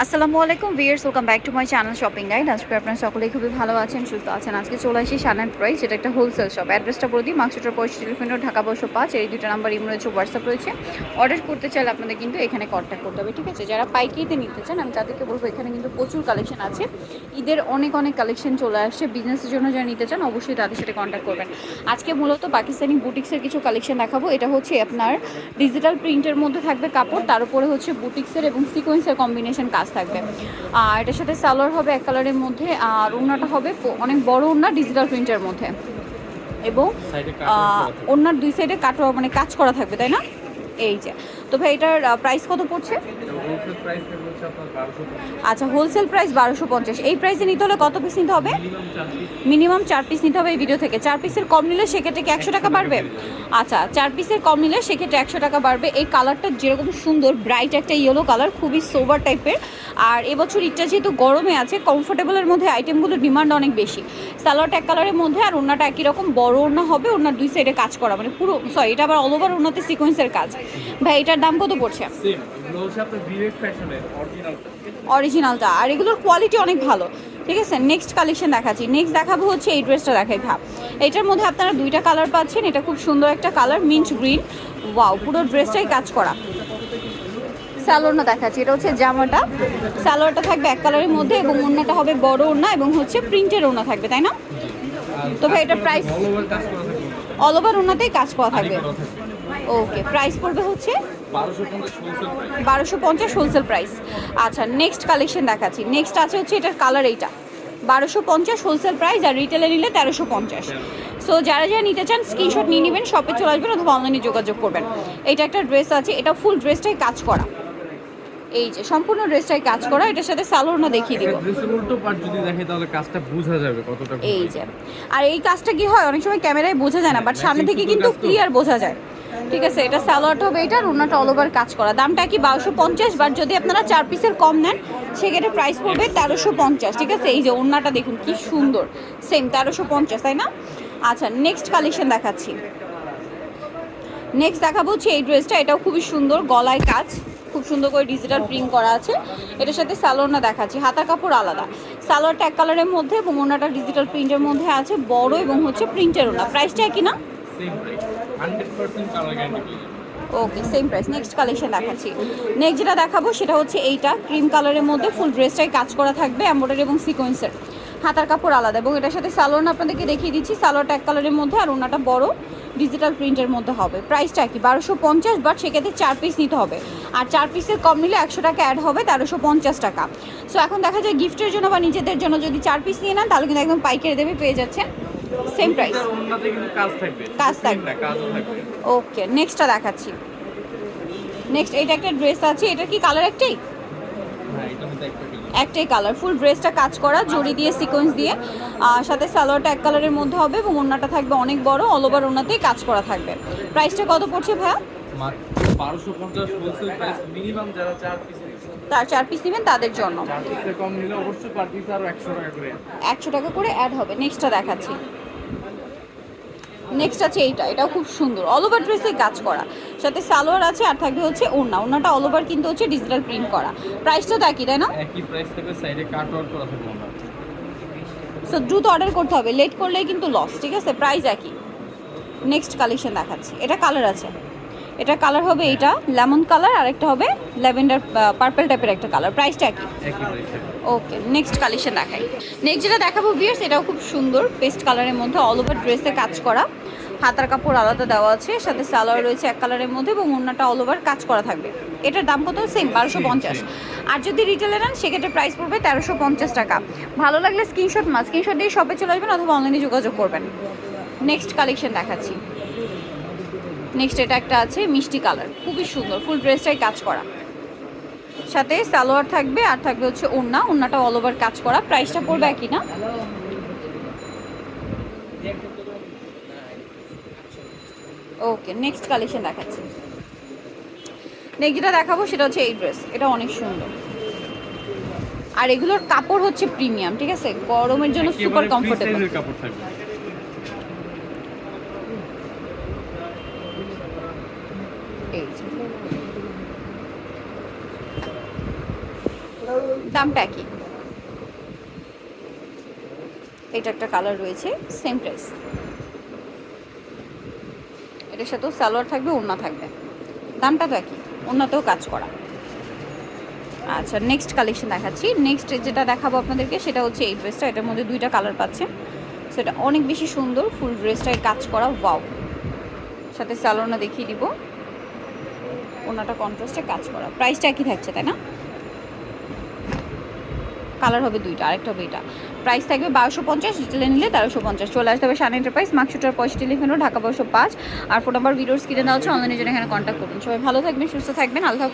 আসসালামু আলাইকুম viewers welcome back to my channel shopping guide আজকে আপনারা সকলেই খুবই ভালো আছেন, সুস্থ আছেন। আজকে চলে আসি সানান প্রাইস এটা একটা হোলসেল শপ অ্যাড্রেসটা বলে দিই মার্কসুটার পয়সা টেলিফোন ঢাকা বসো পাঁচ। এই দুটো নাম্বার ইমো রয়েছে হোয়াটসঅ্যাপ রয়েছে। অর্ডার করতে চাইলে আপনাদের কিন্তু এখানে কন্ট্যাক্ট করতে হবে, ঠিক আছে? যারা পাইকারিতে নিতে চান, আমি তাদেরকে বলব, এখানে কিন্তু প্রচুর কালেকশন আছে। ঈদের অনেক অনেক কালেকশন চলে আসছে। বিজনেসের জন্য যারা নিতে চান, অবশ্যই তাদের সাথে কন্ট্যাক্ট করবেন। আজকে মূলত পাকিস্তানি বুটিক্সের কিছু কালেকশন দেখাবো। এটা হচ্ছে আপনার ডিজিটাল প্রিন্টের মধ্যে থাকবে কাপড়, তার উপরে হচ্ছে বুটিক্সের এবং সিকোয়েন্সের কম্বিনেশন কাজ থাকবে। আর এটার সাথে সালোয়ার হবে এক কালারের মধ্যে আর ওড়নাটা হবে অনেক বড় ওড়না ডিজিটাল প্রিন্টের মধ্যে। এবং আহ, ওড়নার দুই সাইডে কাটো মানে কাজ করা থাকবে তাই না? এই যে। তো ভাই এটার প্রাইস কত পড়ছে? আচ্ছা হোলসেল প্রাইস বারোশো পঞ্চাশ। এই প্রাইসে নিতে হলে কত পিস নিতে হবে? মিনিমাম চার পিস নিতে হবে এই ভিডিও থেকে। চার পিসের কম নিলে সেক্ষেত্রে কি একশো টাকা বাড়বে? আচ্ছা চার পিসের কম নিলে সেক্ষেত্রে একশো টাকা বাড়বে। এই কালারটা যেরকম সুন্দর ব্রাইট একটা ইয়েলো কালার খুবই সোবার টাইপের আর এবছর ইটটা যেহেতু গরমে আছে কমফোর্টেবলের মধ্যে আইটেমগুলোর ডিমান্ড অনেক বেশি। সালোয়ারটা এক কালারের মধ্যে আর ওড়নাটা একই রকম বড় ওড়না হবে ওড়নার দুই সাইডে কাজ করা। মানে পুরো সরি এটা আবার অল ওভার ওড়নাতে সিকোয়েন্সের কাজ। ভাই এটার দাম কত পড়ছে? অরিজিনালটা আর এগুলোর কোয়ালিটি অনেক ভালো ঠিক আছে? নেক্সট কালেকশন দেখাচ্ছি। নেক্সট দেখাবো হচ্ছে এই ড্রেসটা দেখাই ভাব। এটার মধ্যে আপনারা দুইটা কালার পাচ্ছেন এটা খুব সুন্দর একটা কালার মিন্ট গ্রিন ওয়াও পুরো ড্রেসটাই কাজ করা। স্যালোয়ারটা দেখাচ্ছি এটা হচ্ছে জামাটা। স্যালোয়ারটা থাকবে এক কালারের মধ্যে এবং ওড়নাটা হবে বড় ওড়না এবং হচ্ছে প্রিন্টের ওড়না থাকবে তাই না? তো ভাই এটার প্রাইস অল ওভার অল ওড়নাতেই কাজ করা থাকবে। ওকে প্রাইস পড়বে হচ্ছে? বারোশো পঞ্চাশ হোলসেল প্রাইস আচ্ছা নেক্সট কালেকশন দেখাচ্ছি। নেক্সট আছে হচ্ছে এটার কালার এইটা। বারোশো পঞ্চাশ হোলসেল প্রাইস আর রিটেলে নিলে তেরোশো পঞ্চাশ। সো যারা যারা নিতে চান স্ক্রিনশট নিয়ে নেবেন শপে চলে আসবেন অথবা অনলাইনে যোগাযোগ করবেন। এটা একটা ড্রেস আছে এটা ফুল ড্রেসটাই কাজ করা। এই যে সম্পূর্ণ ড্রেসটাই কাজ করা। এটার সাথে সালোয়ারনা দেখিয়ে দিব। ড্রেসের উল্টো পার্ট যদি দেখে তাহলে কাজটা বোঝা যাবে কতটা এই যে। আর এই কাজটা কি হয়? অনেক সময় ক্যামেরায় বোঝা যায় না বাট সামনে থেকে কিন্তু ক্লিয়ার বোঝা যায়। ঠিক আছে, এটা সালোয়ারটা হবে এটা রুনাটা অল ওভার কাজ করা। দামটা কি বারোশো পঞ্চাশ বাট যদি আপনারা চার পিসের কম নেন, সেক্ষেত্রে প্রাইস পড়বে তেরোশো পঞ্চাশ। ঠিক আছে, এই যে ওড়নাটা দেখুন, কি সুন্দর। সেম তেরোশো পঞ্চাশ, তাই না? আচ্ছা নেক্সট কালেকশন দেখাচ্ছি। নেক্সট দেখাবো হচ্ছে এই ড্রেসটা এটাও খুবই সুন্দর, গলায় কাজ। খুব সুন্দর করে ডিজিটাল প্রিন্ট করা আছে। এটার সাথে সালোয়ারটা দেখাচ্ছি, হাতার কাপড় আলাদা। সালোয়ারটা এক কালারের মধ্যে এবং ওনাটা ডিজিটাল প্রিন্টের মধ্যে আছে, বড় এবং হচ্ছে প্রিন্টের ওনা প্রাইসটা একই না? Okay same price next collection দেখাচ্ছি। নেক্সট যেটা দেখাবো সেটা হচ্ছে এইটা। ক্রিম কালারের মধ্যে ফুল ড্রেসটাই কাজ করা থাকবে এম্বয়ডারি এবং সিকোয়েন্সের হাতার কাপড় আলাদা এবং এটার সাথে সালোয়ার আপনাদেরকে দেখিয়ে দিচ্ছি। সালোয়ারটা এক কালারের মধ্যে আর ওনাটা বড় ডিজিটাল প্রিন্টের মধ্যে হবে। প্রাইসটা কি? বারোশো পঞ্চাশ বাট সেক্ষেত্রে চার পিস নিতে হবে। আর চার পিসের কম নিলে একশো টাকা অ্যাড হবে, তেরোশো পঞ্চাশ টাকা। সো এখন দেখা যায় গিফটের জন্য বা নিজেদের জন্য যদি চার পিস নিয়ে নেন, তাহলে কিন্তু একদম পাইকারি দেবে পেয়ে যাচ্ছেন। সেম প্রাইস কাজ থাকবে। ওকে নেক্সটটা দেখাচ্ছি। নেক্সট এটা একটা ড্রেস আছে। এটা কি কালার একটাই? হ্যাঁ একটাই কালার ফুল ড্রেসটা কাজ করা জড়ি দিয়ে সিকোয়েন্স দিয়ে। আর সাথে সালোয়ারটা এক কালারের মধ্যে হবে এবং ওড়নাটা থাকবে অনেক বড়। অল ওভার ওড়নাতেই কাজ করা থাকবে। প্রাইসটা কত পড়ছে ভাইয়া? তার চার পিস নেবেন তাদের জন্য। একশো টাকা করে অ্যাড হবে। নেক্সটটা দেখাচ্ছি। নেক্সট আছে এইটা এটাও খুব সুন্দর। অল ওভার ড্রেসে কাজ করা। সাথে সালোয়ার আছে আর থাকবে হচ্ছে ওড়না। ওড়নাটা অল ওভার কিন্তু হচ্ছে ডিজিটাল প্রিন্ট করা। প্রাইসটা তো একই তাই না? একই প্রাইস থাকবে সাইডে কাট আউট করা থাকবে সো দ্রুত অর্ডার করতে হবে। লেট করলে কিন্তু লস ঠিক আছে? প্রাইস একই। নেক্সট কালেকশন দেখাচ্ছি। এটা কালার আছে। এটা কালার হবে এইটা লেমন কালার আর একটা হবে ল্যাভেন্ডার পার্পল টাইপের একটা কালার প্রাইসটা একই। ওকে নেক্সট কালেকশন দেখাই। নেক্সট যেটা দেখাবো ভিয়ার্স এটাও খুব সুন্দর পেস্ট কালারের মধ্যে অল ওভার ড্রেসে কাজ করা। হাতার কাপড় আলাদা দেওয়া আছে সাথে সালোয়ার রয়েছে এক কালারের মধ্যে এবং অন্যটা অল ওভার কাজ করা থাকবে। এটার দাম কত? সেম বারোশো পঞ্চাশ। আর যদি রিটেলে নেন সেক্ষেত্রে প্রাইস পড়বে তেরোশো পঞ্চাশ টাকা। ভালো লাগলে স্ক্রিনশট মা স্ক্রিনশট দিয়ে শপে চলে আসবেন অথবা অনলাইনে যোগাযোগ করবেন। নেক্সট কালেকশন দেখাচ্ছি। নেক্সট এটা একটা আছে মিষ্টি কালার। খুবই সুন্দর ফুল ড্রেসটাই কাজ করা। সাথে সালোয়ার থাকবে আর থাকবে হচ্ছে ওড়না। ওড়নাটা অল ওভার কাজ করা। প্রাইসটা পড়বে একই না? ওকে নেক্সট কালেকশন দেখাচ্ছি। নেক্সট যেটা দেখাবো সেটা হচ্ছে এই ড্রেস এটা অনেক সুন্দর। আর এগুলোর কাপড় হচ্ছে প্রিমিয়াম ঠিক আছে? গরমের জন্য সুপার কমফোর্টেবল কাপড় থাকবে। এই। দামটা একই। এটা একটা কালার রয়েছে সেম প্রাইস এটার সাথেও সালোয়ার থাকবে, ওড়না থাকবে। দামটা তো একই, ওড়নাতেও কাজ করা। আচ্ছা নেক্সট কালেকশন দেখাচ্ছি। নেক্সট যেটা দেখাবো আপনাদেরকে, সেটা হচ্ছে এই ড্রেসটা এটার মধ্যে দুইটা কালার পাচ্ছেন। সেটা অনেক বেশি সুন্দর ফুল ড্রেসটায় কাজ করা ওয়াও সাথে স্যালোনা দেখিয়ে দিব। ওনাটা কন্ট্রাস্টে কাজ করা। প্রাইসটা একই থাকছে, তাই না? কালার হবে দুইটা, আরেকটা হবে এটা। প্রাইস থাকবে বারোশো পঞ্চাশ ডিটেলে নিলে তেরোশো পঞ্চাশ। চলে আসতে হবে সান এন্টারপ্রাইজ মার্কশুটার পঁয়ষট্টি লিখানো ঢাকা বারোশো পাঁচ। আর ফোন নাম্বার ভিডিওস কিনে দেওয়া হচ্ছে অনলাইনে জন্য এখানে কন্ট্যাক্ট করুন। সবাই ভালো থাকবেন, সুস্থ থাকবেন, আল্লাহ।